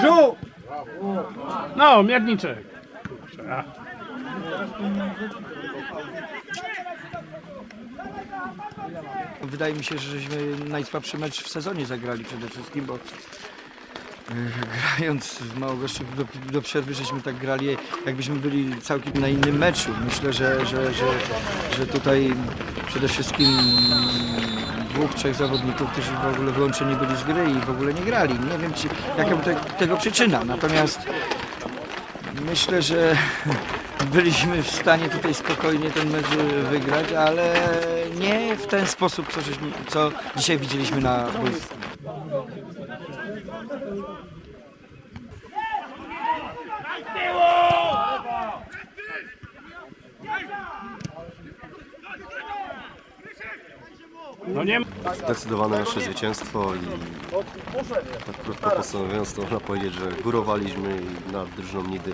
Żół! No, mierniczek. Kurczę. Wydaje mi się, że żeśmy najsłabszy mecz w sezonie zagrali przede wszystkim, bo grając w Małogoszczach do, do przerwy, żeśmy tak grali, jakbyśmy byli całkiem na innym meczu. Myślę, że, że, że, że tutaj przede wszystkim dwóch, trzech zawodników, którzy w ogóle wyłączeni byli z gry i w ogóle nie grali. Nie wiem, czy, jaka te, tego przyczyna. Natomiast myślę, że byliśmy w stanie tutaj spokojnie ten mecz wygrać, ale nie w ten sposób, co, żeśmy, co dzisiaj widzieliśmy na boisku. No nie. Zdecydowane nasze zwycięstwo i tak krótko podsumowując to można powiedzieć, że górowaliśmy i nad drużyną Nidy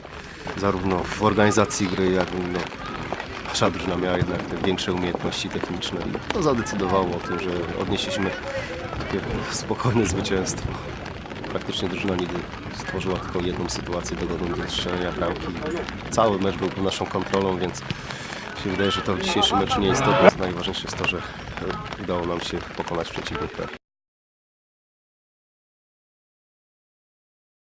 zarówno w organizacji gry, jak i no, nasza drużyna miała jednak te większe umiejętności techniczne i to zadecydowało o tym, że odnieśliśmy takie spokojne zwycięstwo. Praktycznie drużyna Nidy stworzyła tylko jedną sytuację dogodną do strzelenia bramki. Cały mecz był pod naszą kontrolą, więc się wydaje, że to w dzisiejszym meczu nie istotne. Najważniejsze jest to, że udało nam się pokonać przeciwnika.